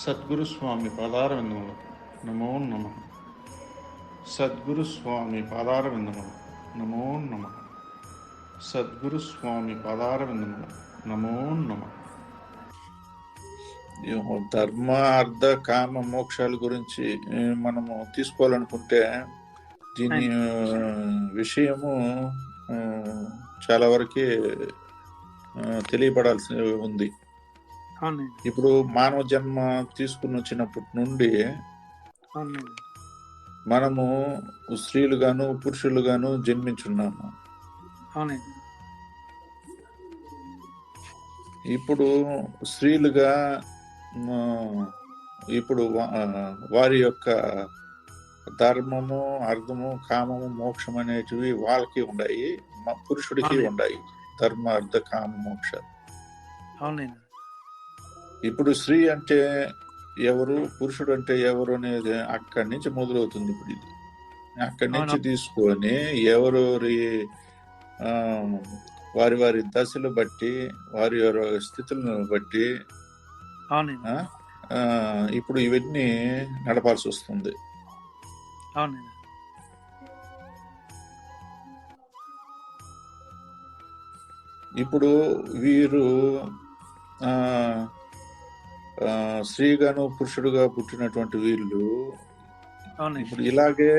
సద్గురు స్వామి పాదారవిందములు. నమో నమ. సద్గురు స్వామి పాదారవిందములు. నమో నమ. సద్గురు స్వామి పాదారవిందములు. నమో నమ. ధర్మ అర్ధ కామ మోక్షాల గురించి మనము తీసుకోవాలనుకుంటే దీని విషయము చాలా వరకే ఆ, తెలియబడాల్సి ఉంది. ఇప్పుడు మానవ జన్మ తీసుకుని వచ్చినప్పటి నుండి మనము స్త్రీలుగాను పురుషులుగాను జన్మించున్నాము. ఇప్పుడు స్త్రీలుగా ఇప్పుడు వారి యొక్క ధర్మము అర్థము కామము మోక్షం అనేటివి వాళ్ళకి ఉన్నాయి మ- పురుషుడికి. ఉన్నాయి ధర్మ అర్థ కామ మోక్ష. అవునండి. ఇప్పుడు స్త్రీ అంటే ఎవరు పురుషుడు అంటే ఎవరు అనేది అక్కడి నుంచి మొదలవుతుంది ఇప్పుడు ఇది. అక్కడి నుంచి. తీసుకొని ఎవరెవరి ఆ, వారి వారి దశలు బట్టి వారి వారి స్థితులను బట్టి ఇప్పుడు ఇవన్నీ నడపాల్సి వస్తుంది. ఇప్పుడు వీరు స్త్రీగాను పురుషుడుగా పుట్టినటువంటి వీళ్ళు ఇప్పుడు ఇలాగే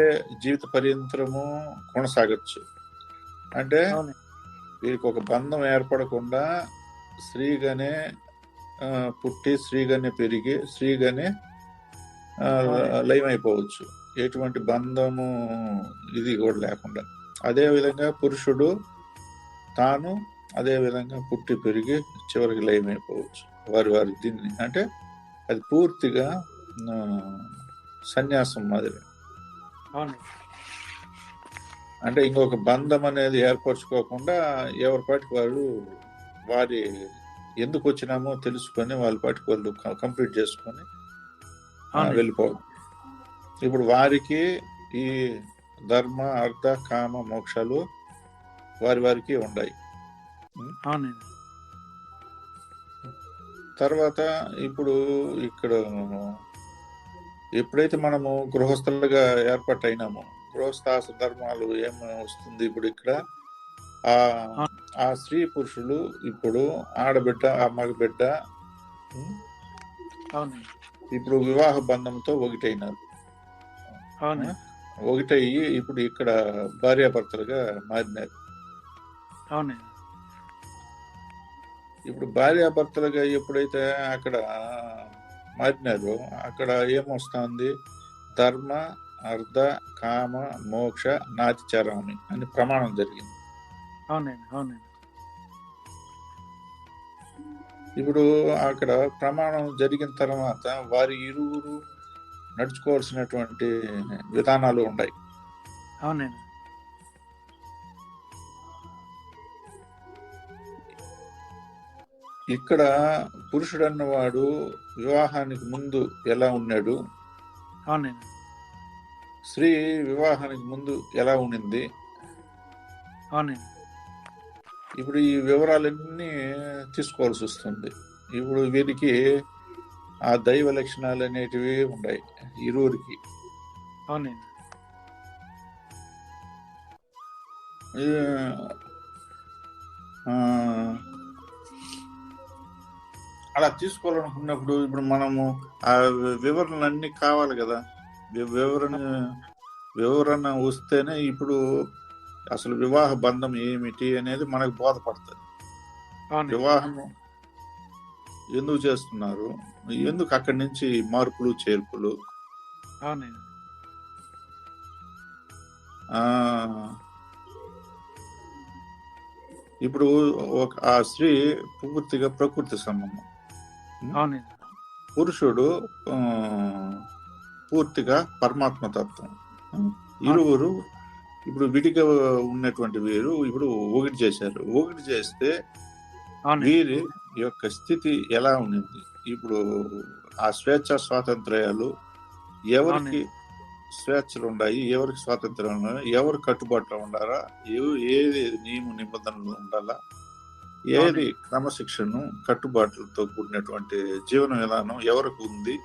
జీవిత పర్యంతరము కొనసాగచ్చు. అంటే వీరికి ఒక బంధం ఏర్పడకుండా స్త్రీగానే పుట్టి స్త్రీగానే పెరిగి స్త్రీగానే ఆ, లయం అయిపోవచ్చు ఎటువంటి బంధము ఇది కూడా లేకుండా. అదే విధంగా పురుషుడు తాను అదే విధంగా పుట్టి పెరిగి చివరికి లయం అయిపోవచ్చు వారి వారి దీన్ని అంటే అది పూర్తిగా సన్యాసం మాదిరి. అంటే ఇంకొక బంధం అనేది ఏర్పరచుకోకుండా ఎవరి పాటికి వాళ్ళు వారి ఎందుకు వచ్చినామో తెలుసుకొని వాళ్ళ పాటికి వాళ్ళు కంప్లీట్ చేసుకొని వెళ్ళిపోవాలి ఇప్పుడు వారికి ఈ ధర్మ అర్థ కామ మోక్షాలు వారి వారికి ఉన్నాయి అవునండి. తర్వాత ఇప్పుడు ఇక్కడ ఎప్పుడైతే మనము గృహస్థులుగా ఏర్పాటైనామో గృహస్థాస ధర్మాలు ఏం వస్తుంది ఇప్పుడు ఇక్కడ? ఆ ఆ స్త్రీ పురుషులు ఇప్పుడు ఆడబిడ్డ ఆ మగబిడ్డ ఇప్పుడు వివాహ బంధంతో ఒకటైనారు. ఒకటయ్యి ఇప్పుడు ఇక్కడ భార్యాభర్తలుగా మారినారు. అవునండి. ఇప్పుడు భార్యాభర్తలుగా ఎప్పుడైతే అక్కడ మారినారో అక్కడ ఏమొస్తుంది? ధర్మ అర్ధ కామ మోక్ష నాతిచరామి అని ప్రమాణం జరిగింది. అవునండి అవునండి. ఇప్పుడు అక్కడ ప్రమాణం జరిగిన తర్వాత వారి ఇరువురు నడుచుకోవాల్సినటువంటి విధానాలు ఉన్నాయి అవునండి. ఇక్కడ పురుషుడు అన్నవాడు వివాహానికి ముందు ఎలా ఉన్నాడు? అవునండి. స్త్రీ వివాహానికి ముందు ఎలా ఉండింది? అవునండి. ఇప్పుడు ఈ వివరాలన్నీ తీసుకోవాల్సి వస్తుంది. ఇప్పుడు వీరికి ఆ దైవ లక్షణాలు అనేటివి ఉన్నాయి ఇరువురికి. అవునండి. అలా తీసుకోవాలనుకున్నప్పుడు ఇప్పుడు మనము ఆ వివరణలు అన్ని కావాలి కదా. వివరణ వివరణ వస్తేనే ఇప్పుడు అసలు వివాహ బంధం ఏమిటి అనేది మనకు బోధపడుతుంది. అవునండి. వివాహం ఎందుకు చేస్తున్నారు? ఎందుకు అక్కడి నుంచి మార్పులు చేర్పులు? ఇప్పుడు ఒక ఆ స్త్రీ పూర్తిగా ప్రకృతి సంబంధం. పురుషుడు పూర్తిగా పరమాత్మ తత్వం. ఇరువురు ఇప్పుడు విడిగా ఉన్నటువంటి వీరు ఇప్పుడు ఒకటి చేశారు. ఒకటి చేస్తే వీరి యొక్క స్థితి ఎలా ఉండింది? ఇప్పుడు ఆ స్వేచ్ఛ స్వాతంత్ర్యాలు ఎవరికి స్వేచ్ఛలు ఉన్నాయి ఎవరికి స్వాతంత్రం ఉన్నాయి ఎవరు కట్టుబాటులో ఉండాలా? ఏది నియమ నిబంధనలు ఉండాలా? ఏది క్రమశిక్షణ కట్టుబాట్లతో కూడినటువంటి జీవన విధానం ఎవరికి ఉంది?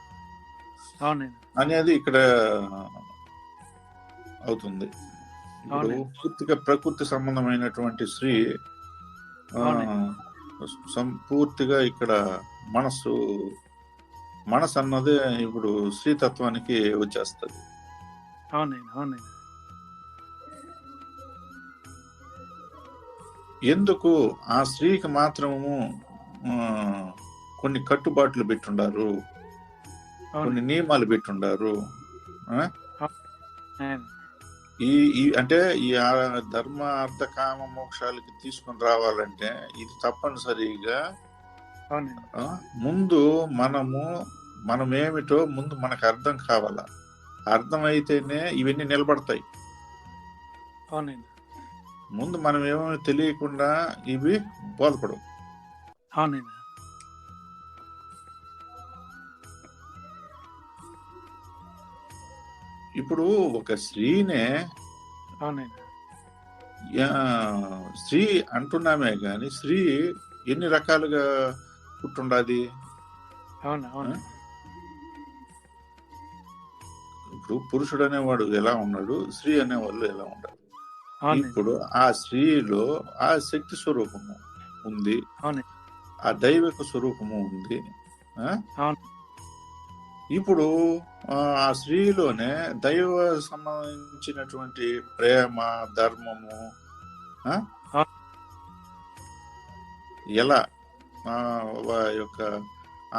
అనేది ఇక్కడ అవుతుంది. ఇప్పుడు. పూర్తిగా ప్రకృతి సంబంధమైనటువంటి స్త్రీ ఆ, సం- పూర్తిగా ఇక్కడ మనసు మనసు అన్నదే ఇప్పుడు స్త్రీతత్వానికి వచ్చేస్తుంది. అవునండి అవునండి. ఎందుకు ఆ స్త్రీకి మాత్రము కొన్ని కట్టుబాట్లు పెట్టుండారు? కొన్ని నియమాలు పెట్టుండారు. ఈ ఈ అంటే ఈ ధర్మ అర్థ కామ మోక్షాలకి తీసుకొని రావాలంటే ఇది తప్పనిసరిగా ముందు మనము మనమేమిటో ముందు మనకు అర్థం కావాలా. అర్థమైతేనే ఇవన్నీ నిలబడతాయి. అవునండి. ముందు మనం ఏమో తెలియకుండా ఇవి బోధపడవు. అవునండి ఇప్పుడు ఒక స్త్రీనే అవునండి. స్త్రీ అంటున్నామే గాని స్త్రీ ఎన్ని రకాలుగా పుట్టుండాది? అవును అవును. ఇప్పుడు పురుషుడు అనేవాడు ఎలా ఉన్నాడు? స్త్రీ అనేవాళ్ళు ఎలా అవునండి ఇప్పుడు ఆ స్త్రీలో ఆ శక్తి స్వరూపము ఉంది. ఆ దైవిక స్వరూపము ఉంది. ఇప్పుడు ఆ స్త్రీలోనే దైవ సంబంధించినటువంటి ప్రేమ ధర్మము. ఎలా యొక్క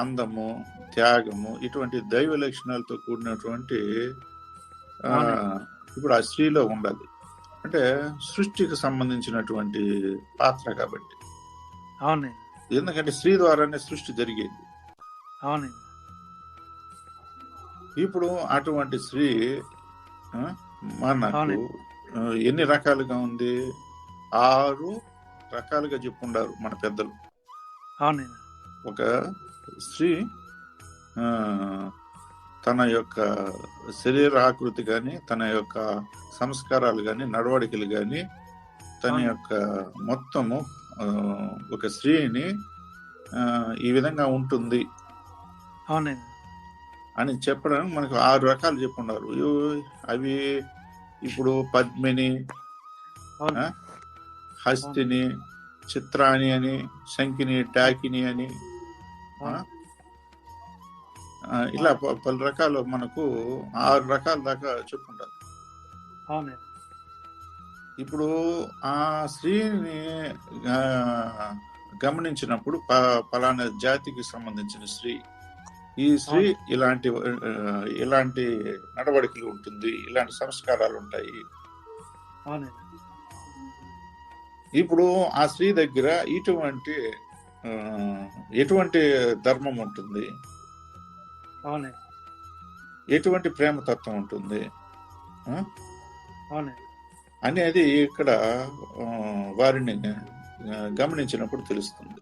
అందము త్యాగము ఇటువంటి దైవ లక్షణాలతో కూడినటువంటి. ఇప్పుడు ఆ స్త్రీలో ఉండాలి అంటే సృష్టికి సంబంధించినటువంటి పాత్ర కాబట్టి. అవునండి. ఎందుకంటే స్త్రీ ద్వారానే సృష్టి జరిగేది. అవునండి. ఇప్పుడు అటువంటి స్త్రీ మనకు ఎన్ని రకాలుగా ఉంది? ఆరు రకాలుగా చెప్పుండారు మన పెద్దలు. అవునండి. ఒక స్త్రీ తన యొక్క శరీర ఆకృతి కానీ తన యొక్క సంస్కారాలు కానీ నడవడికలు కానీ తన. యొక్క మొత్తము ఒక స్త్రీని ఈ విధంగా ఉంటుంది. అవునండి. అని చెప్పడానికి మనకు ఆరు రకాలు చెప్పున్నారు అవి ఇప్పుడు పద్మిని హస్తిని చిత్రాణి అని శంకిని టాకిని అని ఇలా పలు రకాలు మనకు ఆరు రకాల దాకా చెప్పుంటారు. అవునండి ఇప్పుడు ఆ స్త్రీని గమనించినప్పుడు పలానా జాతికి సంబంధించిన స్త్రీ ఈ స్త్రీ ఇలాంటి ఇలాంటి నడవడికలు ఉంటుంది ఇలాంటి సంస్కారాలు ఉంటాయి. ఇప్పుడు ఆ స్త్రీ దగ్గర ఇటువంటి ఎటువంటి ధర్మం ఉంటుంది? అవునండి. ఎటువంటి ప్రేమతత్వం ఉంటుంది? అవునండి. అనేది ఇక్కడ వారిని గమనించినప్పుడు తెలుస్తుంది.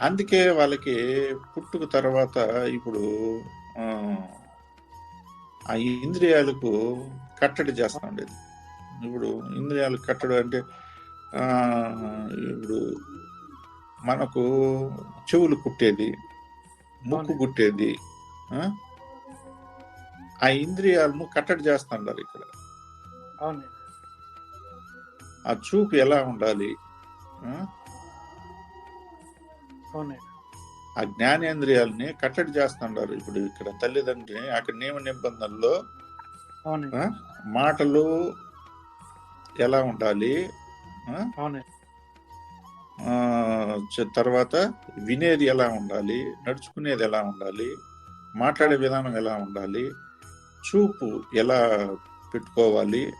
అందుకే వాళ్ళకి పుట్టుక తర్వాత ఇప్పుడు ఆ, ఇంద్రియాలకు కట్టడి చేస్తా ఉండేది. ఇప్పుడు ఇంద్రియాలకు కట్టడి అంటే ఇప్పుడు మనకు చెవులు కుట్టేది ముక్కు. కుట్టేది ఆ? ఇంద్రియాలను కట్టడి చేస్తుండారు ఇక్కడ. ఆ చూపు ఎలా ఉండాలి? ఆ? జ్ఞానేంద్రియాలని కట్టడి చేస్తుండారు ఇప్పుడు ఇక్కడ తల్లిదండ్రి అక్కడ నియమ నిబంధనల్లో ఆ, మాటలు ఎలా ఉండాలి? తర్వాత వినేది ఎలా ఉండాలి నడుచుకునేది ఎలా ఉండాలి మాట్లాడే విధానం ఎలా ఉండాలి చూపు ఎలా పెట్టుకోవాలి?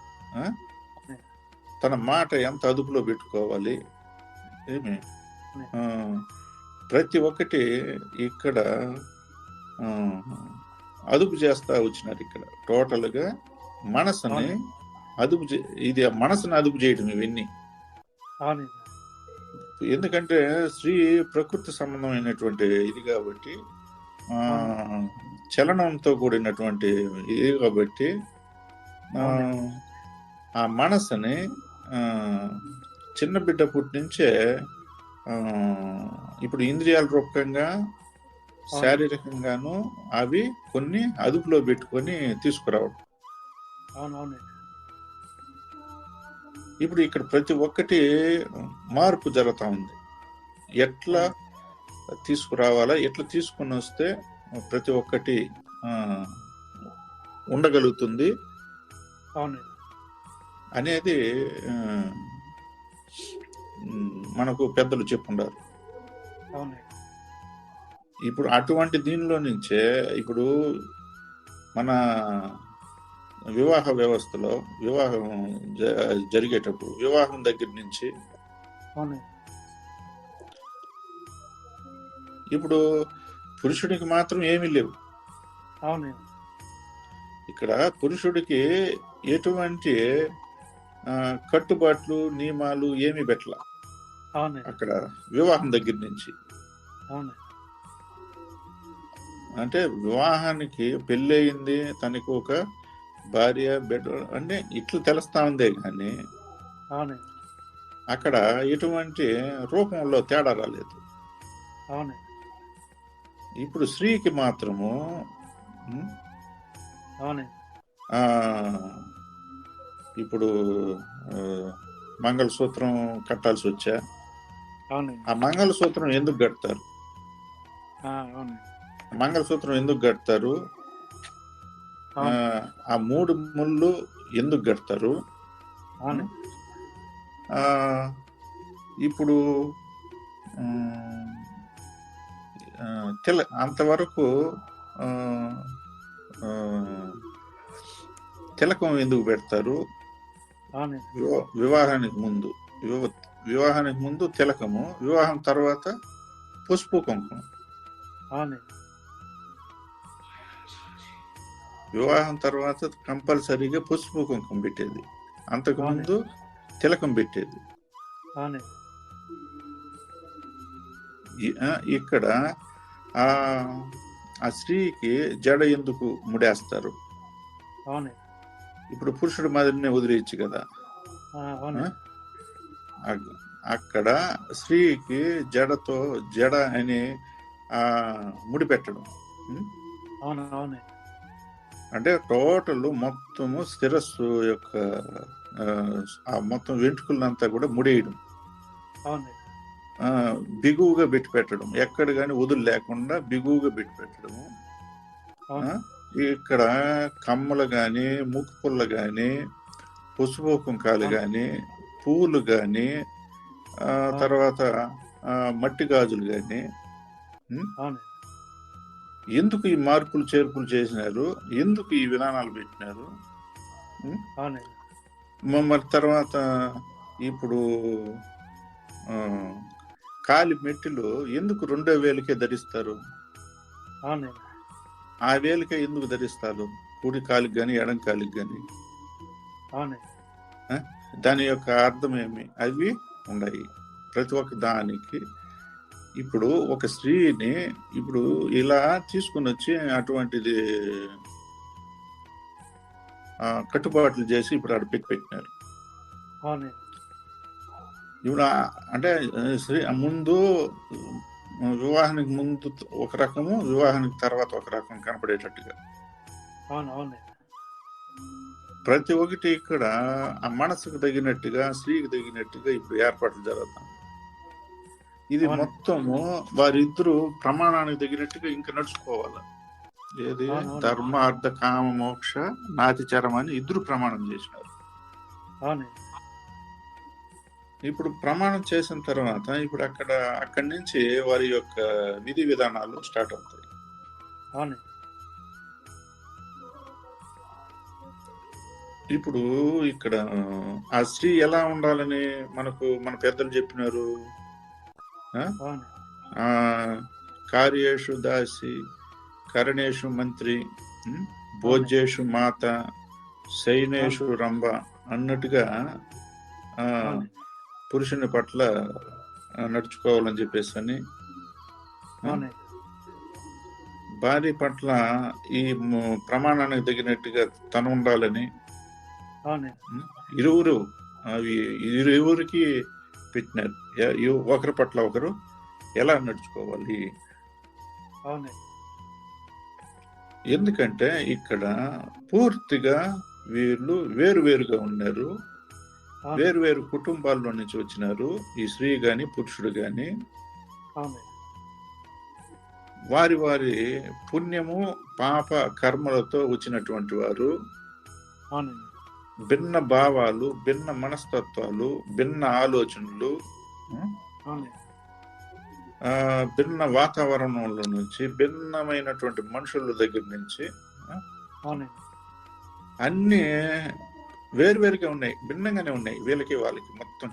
తన మాట ఎంత అదుపులో పెట్టుకోవాలి ఏమి? ప్రతి ఒక్కటి ఇక్కడ అదుపు చేస్తా వచ్చినారు ఇక్కడ. టోటల్గా మనసుని అదుపు చే- ఇది మనసుని అదుపు చేయడం ఇవన్నీ. ఎందుకంటే స్త్రీ ప్రకృతి సంబంధమైనటువంటి ఇది కాబట్టి చలనంతో కూడినటువంటి ఇది కాబట్టి ఆ, మనసుని చిన్న బిడ్డ పుట్టి నుంచే ఆ, ఇప్పుడు ఇంద్రియాల రూపకంగా శారీరకంగాను అవి కొన్ని అదుపులో పెట్టుకొని తీసుకురావడం. అవును అవునండి ఇప్పుడు ఇక్కడ ప్రతి ఒక్కటి మార్పు జరుగుతా ఉంది. ఎట్లా తీసుకురావాలా ఎట్లా తీసుకుని వస్తే ప్రతి ఒక్కటి ఉండగలుగుతుంది అనేది మనకు పెద్దలు చెప్పుండారు. ఇప్పుడు అటువంటి దీనిలో నుంచే ఇప్పుడు మన వివాహ వ్యవస్థలో వివాహం జరిగేటప్పుడు వివాహం దగ్గర నుంచి ఇప్పుడు పురుషుడికి మాత్రం ఏమీ లేవు. ఇక్కడ పురుషుడికి ఎటువంటి కట్టుబాట్లు నియమాలు ఏమీ పెట్టల. అక్కడ వివాహం దగ్గర నుంచి. అంటే వివాహానికి పెళ్ళయింది తనకు ఒక భార్య బిడ్డ అంటే ఇట్లా తెలుస్తా ఉందే కానీ అక్కడ ఎటువంటి రూపంలో తేడా రాలేదు. ఇప్పుడు స్త్రీకి మాత్రము ఇప్పుడు మంగళసూత్రం కట్టాల్సి వచ్చా? ఆ మంగళసూత్రం ఎందుకు కడతారు? మంగళసూత్రం ఎందుకు కడతారు? ఆ, మూడు ముళ్ళు ఎందుకు కడతారు? ఆ, ఇప్పుడు తెల అంతవరకు తిలకం ఎందుకు పెడతారు? వివాహానికి ముందు. వివ- వివాహానికి ముందు తిలకము వివాహం తర్వాత పసుపు కుంకుమ. వివాహం తర్వాత కంపల్సరీగా పసుపు కుంకుమ పెట్టేది. అంతకు ముందు తిలకం పెట్టేది. ఇక్కడ ఆ ఆ స్త్రీకి జడ ఎందుకు ముడేస్తారు? ఇప్పుడు పురుషుడి మాదిరినే వదిలేయచ్చు కదా. అక్కడ స్త్రీకి జడతో జడ అని ఆ ముడి పెట్టడం? అవును అంటే టోటల్ మొత్తము శిరస్సు యొక్క ఆ, మొత్తం వెంట్రుకలంతా కూడా ముడేయడం. బిగువుగా పెట్టి పెట్టడం. ఎక్కడ కానీ వదులు లేకుండా బిగువుగా పెట్టి పెట్టడము. ఇక్కడ కమ్మలు గాని ముక్కు పుల్ల గాని పసుపు కుంకాలు గాని పువ్వులు గాని ఆ, తర్వాత మట్టి గాజులు గాని అవునండి. ఎందుకు ఈ మార్పులు చేర్పులు చేసినారు? ఎందుకు ఈ విధానాలు పెట్టినారు? మరి తర్వాత ఇప్పుడు కాలి మెట్టులు ఎందుకు రెండో వేలకే ధరిస్తారు? ఆ వేలకే ఎందుకు ధరిస్తారు? కుడి కాలికి కానీ ఎడం కాలికి కానీ దాని యొక్క అర్థం ఏమి? అవి ఉన్నాయి. ప్రతి ఒక్క దానికి ఇప్పుడు ఒక స్త్రీని ఇప్పుడు ఇలా తీసుకుని వచ్చి అటువంటిది కట్టుబాట్లు చేసి ఇప్పుడు ఆడ పెట్టి పెట్టినారు. ఇప్పుడు అంటే స్త్రీ ముందు వివాహానికి ముందు ఒక రకము వివాహానికి తర్వాత ఒక రకం కనపడేటట్టుగా. ప్రతి ఒక్కటి ఇక్కడ ఆ మనసుకు తగినట్టుగా స్త్రీకి తగినట్టుగా ఇప్పుడు ఏర్పాట్లు జరుగుతాయి ఇది. మొత్తము వారిద్దరూ ప్రమాణానికి తగినట్టుగా ఇంకా నడుచుకోవాలి. ఏది. ధర్మ అర్థ కామ మోక్ష నాతిచరం అని ఇద్దరు ప్రమాణం చేసినారు. ఇప్పుడు ప్రమాణం చేసిన తర్వాత ఇప్పుడు అక్కడ అక్కడి నుంచి వారి యొక్క విధి విధానాలు స్టార్ట్ అవుతాయి. ఇప్పుడు ఇక్కడ ఆ స్త్రీ ఎలా ఉండాలని మనకు మన పెద్దలు చెప్పినారు? కార్యేషు దాసి కరణేషు మంత్రి భోజ్యేషు మాత శైనేషు రంభ అన్నట్టుగా. పురుషుని పట్ల నడుచుకోవాలని చెప్పేసి అని భార్య పట్ల ఈ ప్రమాణానికి తగినట్టుగా తను ఉండాలని ఇరువురు అవి ఇరువురికి పెట్టినారు. ఒకరి పట్ల ఒకరు ఎలా నడుచుకోవాలి? ఎందుకంటే ఇక్కడ పూర్తిగా వీళ్ళు వేరు వేరుగా ఉన్నారు. అవునండి వేరు వేరు కుటుంబాల్లో నుంచి వచ్చినారు. ఈ స్త్రీ గాని పురుషుడు గాని. వారి వారి పుణ్యము పాప కర్మలతో వచ్చినటువంటి వారు. భిన్న భావాలు భిన్న మనస్తత్వాలు భిన్న ఆలోచనలు భిన్న వాతావరణంలో నుంచి భిన్నమైనటువంటి మనుషుల దగ్గర నుంచి అన్ని వేరువేరుగా ఉన్నాయి భిన్నంగానే ఉన్నాయి వీళ్ళకి వాళ్ళకి మొత్తం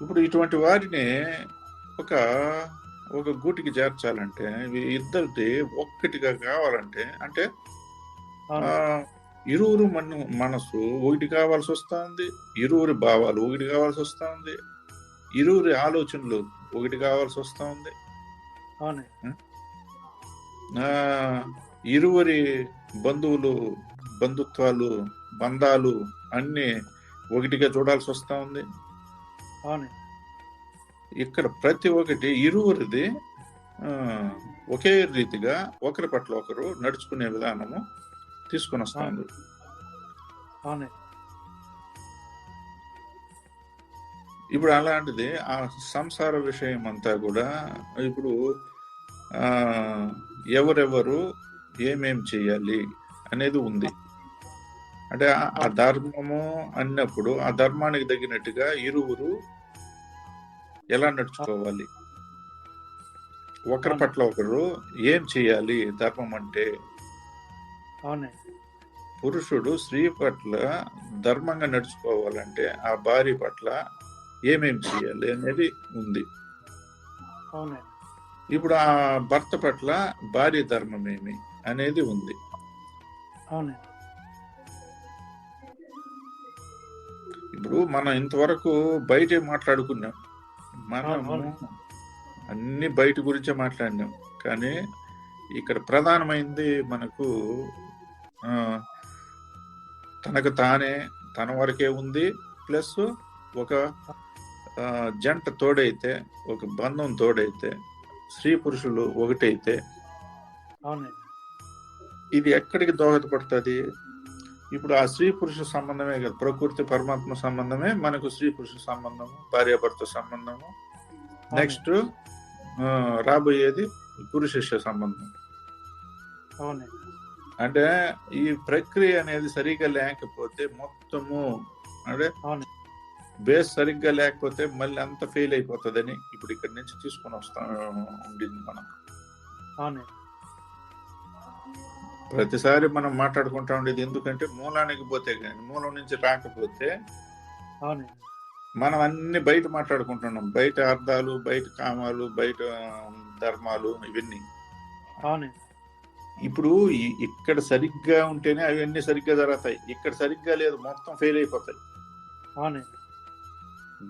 ఇప్పుడు ఇటువంటి వారిని ఒక ఒక గూటికి చేర్చాలంటే ఇద్దరిది ఒక్కటిగా కావాలంటే అంటే ఇరువురు మన మనసు ఒకటి కావాల్సి వస్తా ఉంది ఇరువురి భావాలు ఒకటి కావాల్సి వస్తా ఉంది ఇరువురి ఆలోచనలు ఒకటి కావాల్సి వస్తా ఉంది అవునండి ఆ, ఇరువురి బంధువులు బంధుత్వాలు బంధాలు అన్ని ఒకటిగా చూడాల్సి వస్తా ఉంది ఇక్కడ ప్రతి ఒక్కటి ఇరువురిది ఒకే రీతిగా ఒకరి పట్ల ఒకరు నడుచుకునే విధానము తీసుకొని వస్తా ఉంది అవునండి ఇప్పుడు అలాంటిది ఆ సంసార విషయం అంతా కూడా ఇప్పుడు ఎవరెవరు ఏమేం చేయాలి అనేది ఉంది. అంటే ఆ- ఆ ధర్మము అన్నప్పుడు ఆ ధర్మానికి తగినట్టుగా ఇరువురు ఎలా నడుచుకోవాలి? ఒకరి పట్ల ఒకరు ఏం చేయాలి ధర్మం అంటే? అవునండి. పురుషుడు స్త్రీ పట్ల ధర్మంగా నడుచుకోవాలంటే ఆ భార్య పట్ల ఏమేం చేయాలి అనేది ఉంది. ఇప్పుడు ఆ భర్త పట్ల భార్య ధర్మం ఏమి అనేది ఉంది. ఇప్పుడు మనం ఇంతవరకు బయటే మాట్లాడుకున్నాం. మనం. అన్ని బయట గురించే మాట్లాడినాం. కానీ ఇక్కడ ప్రధానమైంది మనకు ఆ, తనకు తానే తన వరకే ఉంది. ప్లస్ ఒక జంట తోడైతే ఒక బంధం తోడైతే స్త్రీ పురుషులు ఒకటైతే అవునండి. ఇది ఎక్కడికి దోహదపడుతుంది? ఇప్పుడు ఆ స్త్రీ పురుష సంబంధమే కదా ప్రకృతి పరమాత్మ సంబంధమే మనకు స్త్రీ పురుష సంబంధము భార్యాభర్త సంబంధము. నెక్స్ట్ రాబోయేది పురుష సంబంధం. అవునండి. అంటే ఈ ప్రక్రియ అనేది సరిగ్గా లేకపోతే మొత్తము అంటే అవును. బేస్ సరిగ్గా లేకపోతే మళ్ళీ అంత ఫెయిల్ అయిపోతుందని ఇప్పుడు ఇక్కడ నుంచి తీసుకొని వస్తా ఉండింది మనం. ప్రతిసారి మనం మాట్లాడుకుంటా ఉండేది ఎందుకంటే మూలానికి పోతే కానీ మూలం నుంచి రాకపోతే మనం అన్ని బయట మాట్లాడుకుంటున్నాం. బయట అర్థాలు బయట కామాలు బయట ధర్మాలు ఇవన్నీ. ఇప్పుడు ఇక్కడ సరిగ్గా ఉంటేనే అవన్నీ సరిగ్గా జరుగుతాయి. ఇక్కడ సరిగ్గా లేదు మొత్తం ఫెయిల్ అయిపోతాయి.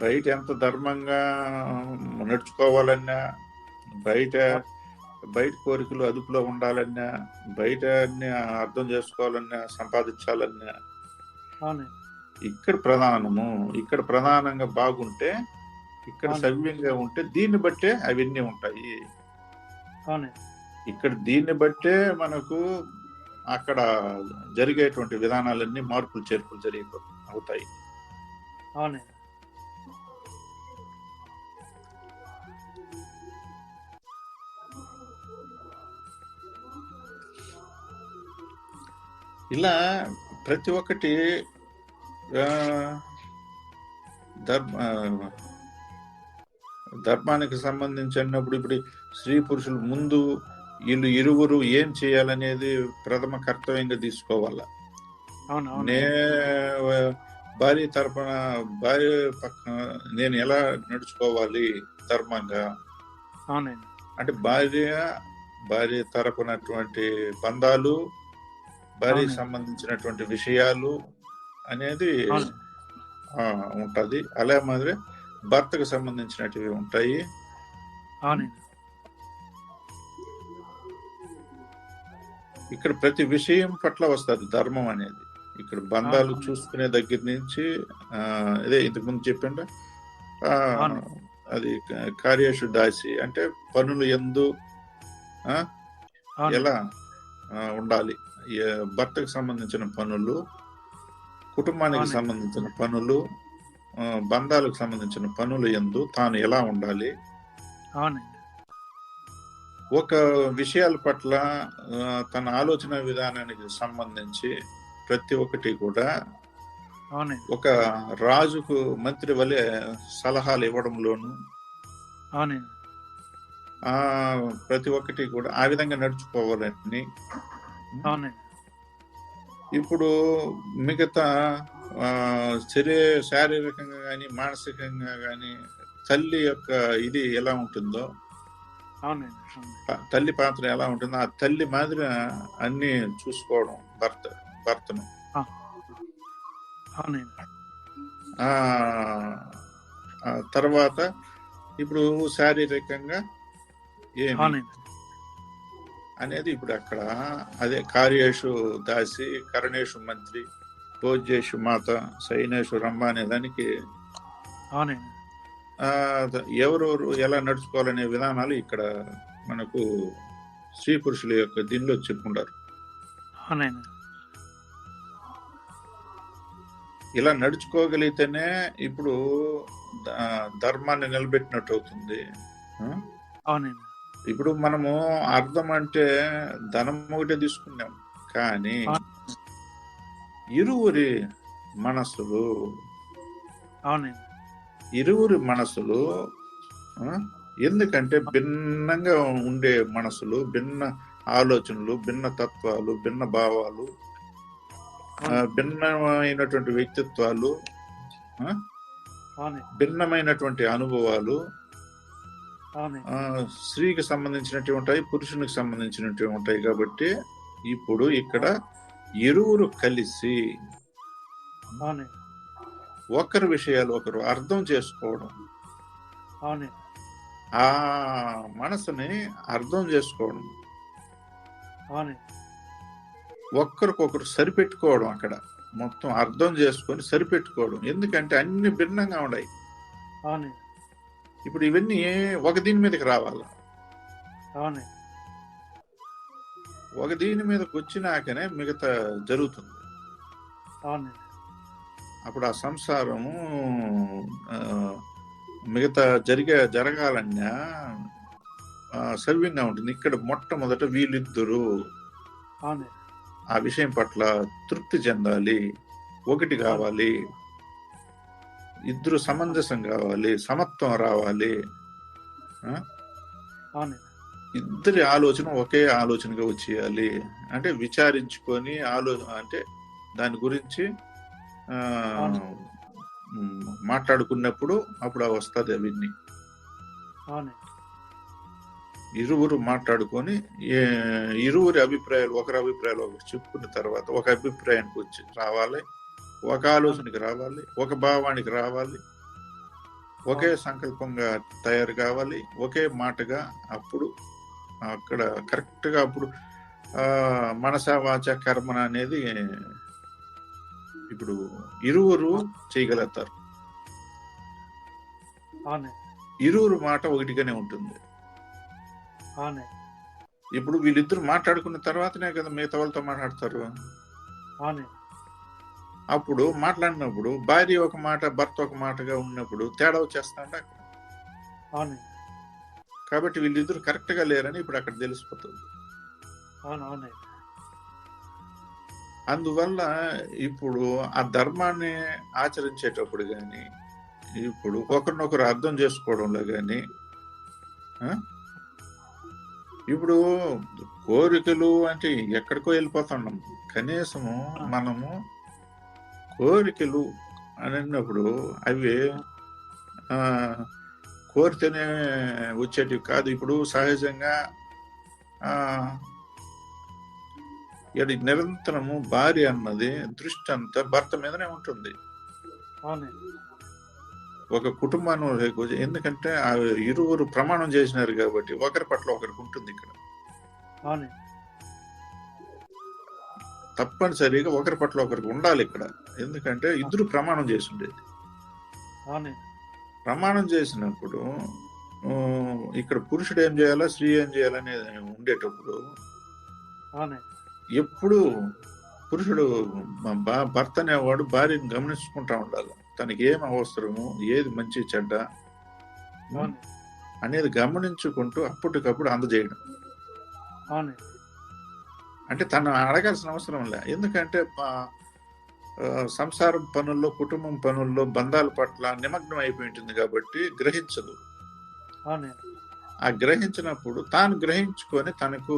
బయట ఎంత ధర్మంగా నడుచుకోవాలన్నా బయట బయట కోరికలు అదుపులో ఉండాలన్నా బయట అన్ని అర్థం చేసుకోవాలన్నా సంపాదించాలన్నా ఇక్కడ ప్రధానము ఇక్కడ ప్రధానంగా బాగుంటే ఇక్కడ. సవ్యంగా ఉంటే దీన్ని బట్టే అవన్నీ ఉంటాయి. ఇక్కడ దీన్ని బట్టే మనకు అక్కడ జరిగేటువంటి విధానాలన్నీ మార్పులు చేర్పులు జరిగి అవుతాయి. అవునండి. ఇలా ప్రతి ఒక్కటి ధర్మ ధర్మానికి సంబంధించి అన్నప్పుడు ఇప్పుడు స్త్రీ పురుషులు ముందు వీళ్ళు ఇరువురు ఏం చేయాలనేది ప్రథమ కర్తవ్యంగా తీసుకోవాల. నే భార్య తరపున భార్య పక్కన నేను ఎలా నడుచుకోవాలి ధర్మంగా? అంటే భార్య భార్య తరపునటువంటి బంధాలు భార్యకి అవును. సంబంధించినటువంటి విషయాలు అనేది ఉంటది. అలా మాదిరి భర్తకు సంబంధించినటివి ఉంటాయి. ఇక్కడ ప్రతి విషయం పట్ల వస్తుంది ధర్మం అనేది ఇక్కడ బంధాలు. చూసుకునే దగ్గర నుంచి ఇదే ఇంతకు ముందు చెప్పిండ. అది కార్యేషు దాసి అంటే పనులు ఎందు ఎలా ఉండాలి భర్తకు సంబంధించిన పనులు కుటుంబానికి. సంబంధించిన పనులు బంధాలకు సంబంధించిన పనులు ఎందు తాను ఎలా ఉండాలి అవునండి ఒక విషయాల పట్ల తన ఆలోచన విధానానికి సంబంధించి ప్రతి ఒక్కటి కూడా ఒక రాజుకు మంత్రి వలె సలహాలు ఇవ్వడంలోను ఆ ప్రతి ఒక్కటి కూడా ఆ విధంగా నడుచుకోవాలని. ఇప్పుడు మిగతా శరీర శారీరకంగా కానీ మానసికంగా కానీ తల్లి యొక్క ఇది ఎలా ఉంటుందో తల్లి పాత్ర ఎలా ఉంటుందో ఆ తల్లి మాదిరి అన్ని చూసుకోవడం భర్త భర్తను. తర్వాత ఇప్పుడు శారీరకంగా ఏమి? అనేది ఇప్పుడు అక్కడ అదే కార్యేషు దాసి కరణేషు మంత్రి భోజ్యేషు మాత సైనేషు రమ్మ అనే దానికి అవునండి. ఎవరెవరు ఎలా నడుచుకోవాలనే విధానాలు ఇక్కడ మనకు స్త్రీ పురుషుల యొక్క దీనిలో చెప్పుకుంటారు. ఇలా నడుచుకోగలిగితేనే ఇప్పుడు ధర్మాన్ని నిలబెట్టినట్టు అవుతుంది. ఇప్పుడు మనము అర్థం అంటే ధనం ఒకటే తీసుకున్నాం. కానీ ఇరువురి మనసులు అవునండి. ఇరువురి మనసులు ఎందుకంటే భిన్నంగా ఉండే మనసులు భిన్న ఆలోచనలు భిన్న తత్వాలు భిన్న భావాలు భిన్నమైనటువంటి వ్యక్తిత్వాలు భిన్నమైనటువంటి అనుభవాలు స్త్రీకి సంబంధించినవి ఉంటాయి పురుషునికి సంబంధించినవి ఉంటాయి కాబట్టి ఇప్పుడు ఇక్కడ ఇరువురు కలిసి ఒకరి విషయాలు ఒకరు అర్థం చేసుకోవడం. అవునండి ఆ మనసుని అర్థం చేసుకోవడం. అవునండి ఒక్కరికొకరు సరిపెట్టుకోవడం అక్కడ. మొత్తం అర్థం చేసుకొని సరిపెట్టుకోవడం. ఎందుకంటే అన్ని భిన్నంగా ఉన్నాయి. అవునండి ఇప్పుడు ఇవన్నీ ఒక దీని మీదకి రావాలి? అవునండి ఒక దీని మీదకి వచ్చినాకనే మిగతా జరుగుతుంది. అవునండి అప్పుడు ఆ సంసారము మిగతా జరిగే జరగాలన్నా సవ్యంగా ఉంటుంది. ఇక్కడ మొట్టమొదట వీళ్ళిద్దరూ ఆ విషయం పట్ల తృప్తి చెందాలి ఒకటి కావాలి ఇద్దరు సమంజసం కావాలి సమత్వం రావాలి ఇద్దరి ఆలోచన ఒకే ఆలోచనగా వచ్చేయాలి. అంటే విచారించుకొని ఆలో అంటే దాని గురించి మాట్లాడుకున్నప్పుడు అప్పుడు వస్తుంది అవన్నీ. ఇరువురు మాట్లాడుకొని ఇరువురి అభిప్రాయాలు ఒకరి అభిప్రాయాలు ఒకరు చెప్పుకున్న తర్వాత ఒక అభిప్రాయానికి వచ్చి రావాలి ఒక ఆలోచనకి రావాలి ఒక భావానికి రావాలి ఒకే సంకల్పంగా తయారు కావాలి ఒకే మాటగా అప్పుడు అక్కడ కరెక్ట్గా అప్పుడు మనస వాచ కర్మన అనేది ఇప్పుడు ఇరువురు చేయగలుగుతారు. ఇరువురు మాట ఒకటిగానే ఉంటుంది. ఇప్పుడు వీళ్ళిద్దరు మాట్లాడుకున్న తర్వాతనే కదా మిగతా వాళ్ళతో మాట్లాడతారు. అప్పుడు మాట్లాడినప్పుడు భార్య ఒక మాట భర్త ఒక మాటగా ఉన్నప్పుడు తేడా వచ్చేస్తాండ అక్కడ. కాబట్టి వీళ్ళిద్దరు కరెక్ట్గా లేరని ఇప్పుడు అక్కడ తెలిసిపోతుంది. అందువల్ల ఇప్పుడు ఆ ధర్మాన్ని ఆచరించేటప్పుడు కానీ ఇప్పుడు ఒకరినొకరు అర్థం చేసుకోవడంలో కానీ ఇప్పుడు కోరికలు అంటే ఎక్కడికో వెళ్ళిపోతున్నాం. కనీసము మనము కోరికలు అని అన్నప్పుడు అవి కోరితేనే వచ్చేటివి కాదు. ఇప్పుడు సహజంగా ఇది నిరంతరము భార్య అన్నది దృష్టి అంతా భర్త మీదనే ఉంటుంది. ఒక కుటుంబాన్ని ఎందుకంటే ఆ ఇరువురు ప్రమాణం చేసినారు కాబట్టి ఒకరి పట్ల ఒకరికి ఉంటుంది ఇక్కడ. తప్పనిసరిగా ఒకరి పట్ల ఒకరికి ఉండాలి ఇక్కడ. ఎందుకంటే ఇద్దరు ప్రమాణం చేసి ఉండేది ప్రమాణం చేసినప్పుడు ఇక్కడ పురుషుడు ఏం చేయాలా స్త్రీ ఏం చేయాలనేది ఉండేటప్పుడు ఎప్పుడు పురుషుడు భర్త అనేవాడు భార్యను గమనించుకుంటా ఉండాలి. తనకి ఏం అవసరము ఏది మంచి చెడ్డ అనేది గమనించుకుంటూ అప్పటికప్పుడు అందజేయడం. అంటే తను అడగాల్సిన అవసరం లే. ఎందుకంటే సంసారం పనుల్లో కుటుంబం పనుల్లో బంధాల పట్ల నిమగ్నం అయిపోయి ఉంటుంది కాబట్టి గ్రహించదు. ఆ గ్రహించినప్పుడు తాను గ్రహించుకొని తనకు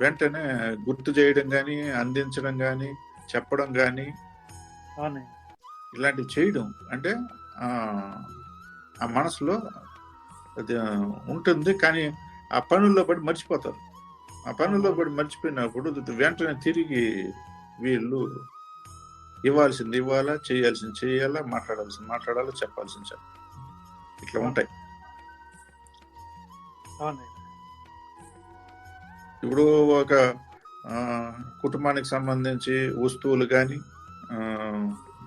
వెంటనే గుర్తు చేయడం కానీ అందించడం కానీ చెప్పడం కానీ ఇలాంటివి చేయడం అంటే ఆ, మనసులో అది ఉంటుంది కానీ ఆ పనుల్లో పడి మర్చిపోతారు. ఆ పనుల్లో పడి మర్చిపోయినప్పుడు వెంటనే తిరిగి వీళ్ళు ఇవ్వాల్సింది ఇవ్వాలా చేయాల్సింది చేయాలా మాట్లాడాల్సింది మాట్లాడాలా చెప్పాల్సింది చెప్పాలి. ఇట్లా ఉంటాయి. ఇప్పుడు ఒక కుటుంబానికి సంబంధించి వస్తువులు కానీ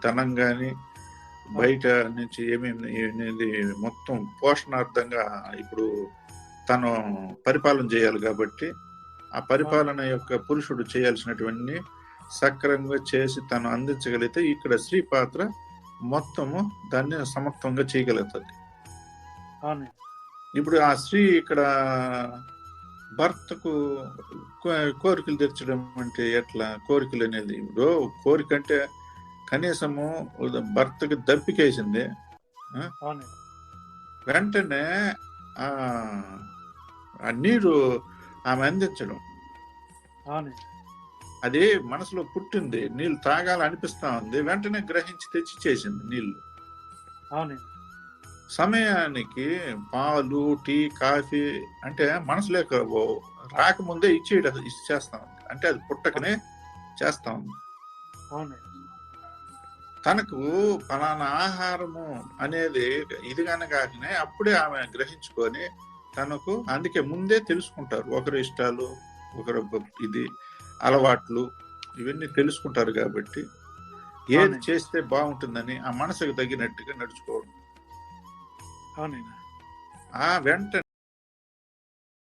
ధనం కానీ బయట నుంచి ఏమేమి మొత్తం పోషణార్థంగా ఇప్పుడు తను పరిపాలన చేయాలి కాబట్టి ఆ పరిపాలన యొక్క పురుషుడు చేయాల్సినటువంటి సక్రమంగా చేసి తను అందించగలిగితే ఇక్కడ స్త్రీ పాత్ర మొత్తము దాన్ని సమర్థంగా చేయగలుగుతుంది. ఇప్పుడు ఆ స్త్రీ ఇక్కడ భర్తకు కోరికలు తీర్చడం అంటే ఎట్లా? కోరికలు అనేది ఇప్పుడు కోరిక అంటే కనీసము భర్తకు దప్పికేసింది వెంటనే ఆ నీరు ఆమె అందించడం. అది మనసులో పుట్టింది. నీళ్ళు తాగాలని అనిపిస్తా ఉంది. వెంటనే గ్రహించి తెచ్చి చేసింది నీళ్ళు అవునండి. సమయానికి పాలు టీ కాఫీ అంటే మనసులోకి ఓ- రాకముందే ఇచ్చేయడం ఇచ్చేస్తా ఉంది. అంటే అది పుట్టకనే చేస్తా ఉంది. అవునండి. తనకు ఫలానా ఆహారము అనేది ఇది కాకనే అప్పుడే ఆమె గ్రహించుకొని తనకు అందుకే ముందే తెలుసుకుంటారు. ఒకరి ఇష్టాలు ఒకరు ఇది అలవాట్లు ఇవన్నీ తెలుసుకుంటారు కాబట్టి ఏది. చేస్తే బాగుంటుందని ఆ మనసుకు తగినట్టుగా నడుచుకోవడం. అవునైనా. ఆ వెంటనే.